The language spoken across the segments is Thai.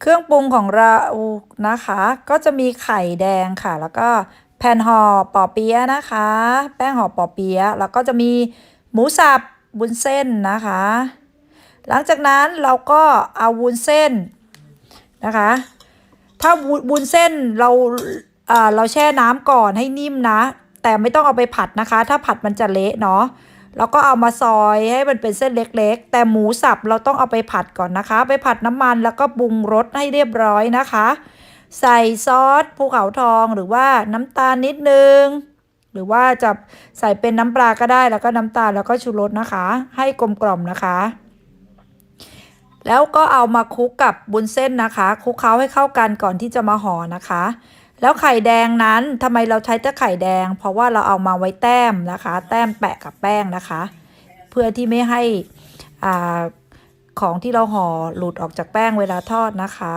เครื่องปรุงของเรานะคะ ก็จะมีไข่แดงค่ะ แล้วก็แผ่นห่อปอเปี๊ยะนะคะ แป้งห่อปอเปี๊ยะแล้วก็จะมีหมูสับบุญเส้นนะคะ หลังจากนั้นเราก็เอาวุ้นเส้นนะคะ ถ้าวุ้นเส้นเราเออเราแช่น้ำก่อนให้นิ่มนะ แต่ไม่ต้องเอาไปผัดนะคะ ถ้าผัดมันจะเละเนาะ แล้วก็เอามาซอยให้มันเป็นเส้นเล็กๆ แต่หมูสับเราต้องเอาไปผัดก่อนนะคะ ไปผัดน้ำมันแล้วก็ปรุงรสให้เรียบร้อยนะคะ ใส่ซอสภูเขาทองหรือว่าน้ำตาลนิดนึง หรือว่าจะใส่เป็นน้ำปลาก็ได้แล้วก็น้ำตาลแล้วก็ชูรสนะคะ ให้กลมกล่อมนะคะ แล้วก็เอามาคลุกกับบุญเส้นนะคะคลุกเคล้าให้เข้ากันก่อนที่จะมาห่อนะคะ แล้วไข่แดงนั้นทำไมเราใช้แต่ไข่แดง เพราะว่าเราเอามาไว้แต้มนะคะ แต้มแปะกับแป้งนะคะ เพื่อที่ไม่ให้อ่าของที่เราห่อหลุดออกจากแป้งเวลาทอดนะคะ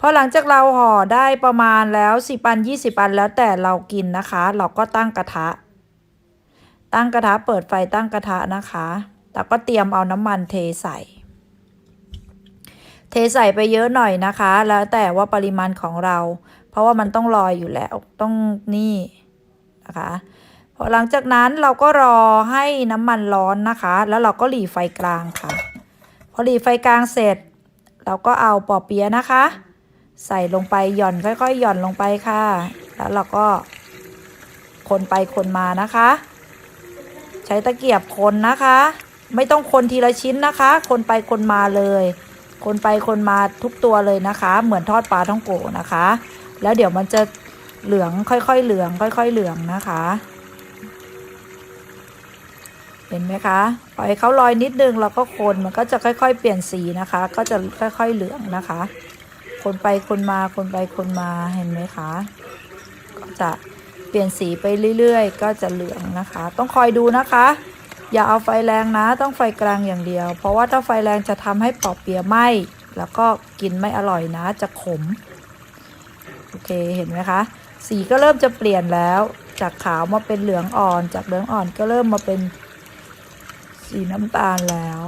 พอหลังจากเราห่อได้ประมาณแล้ว 10 อัน 20 อันแล้วแต่เรากินนะคะ เราก็ตั้งกระทะ ตั้งกระทะเปิดไฟตั้งกระทะนะคะ แล้วก็เตรียมเอาน้ำมันเทใส่ เทใส่ไปเยอะหน่อยนะคะ แล้วแต่ว่าปริมาณของเรา เพราะว่ามันต้องลอยอยู่แล้วต้องนี่นะคะพอหลังจากนั้นเราก็รอให้น้ำมันร้อนนะคะ แล้วเราก็หลีไฟกลางค่ะ พอหลีไฟกลางเสร็จ เราก็เอาปอเปี๊ยะนะคะ ใส่ลงไปหย่อนค่อยๆ หย่อนลงไปค่ะ แล้วเราก็คนไปคนมานะคะ ใช้ตะเกียบคนนะคะ ไม่ต้องคนทีละชิ้นนะคะ คนไปคนมาเลย คนไปคนมาทุกตัวเลยนะคะ เหมือนทอดปลาท่องโกะนะคะ แล้วเดี๋ยวมันจะเหลืองค่อยๆเหลือง ค่อย ๆเหลืองนะคะ เห็นไหมคะปล่อยเขาลอยนิดนึงเราก็คนมันก็จะค่อย ๆ เปลี่ยนสีนะคะ ก็จะค่อย ๆเหลืองนะคะ คนไปคนมาคนไปคนมาเห็นไหมคะก็จะเปลี่ยนสีไปเรื่อย ๆ ก็จะเหลืองนะคะ ต้องคอยดูนะคะ อย่าเอาไฟแรงนะ ต้องไฟกลางอย่างเดียว เพราะว่าถ้าไฟแรงจะทำให้ปอบเปียไหมแล้วก็กินไม่อร่อยนะ จะขม โอเคเห็นไหมคะ สีก็เริ่มจะเปลี่ยนแล้ว จากขาวมาเป็นเหลืองอ่อน จากเหลืองอ่อนก็เริ่มมาเป็นสีน้ำตาลแล้ว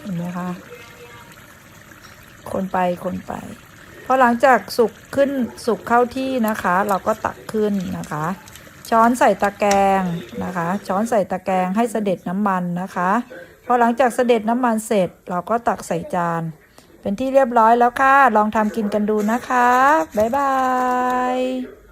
เห็นไหมคะ คนไปคนไป พอหลังจากสุกขึ้นสุกเข้าที่นะคะ เราก็ตักขึ้นนะคะ ช้อนใส่ตะแกรงนะคะ ช้อนใส่ตะแกรงให้เสด็จน้ำมันนะคะพอหลังจากเสด็จน้ำมันเสร็จเราก็ตักใส่จาน เป็นที่เรียบร้อยแล้วค่ะ ลองทำกินกันดูนะคะ บ๊ายบาย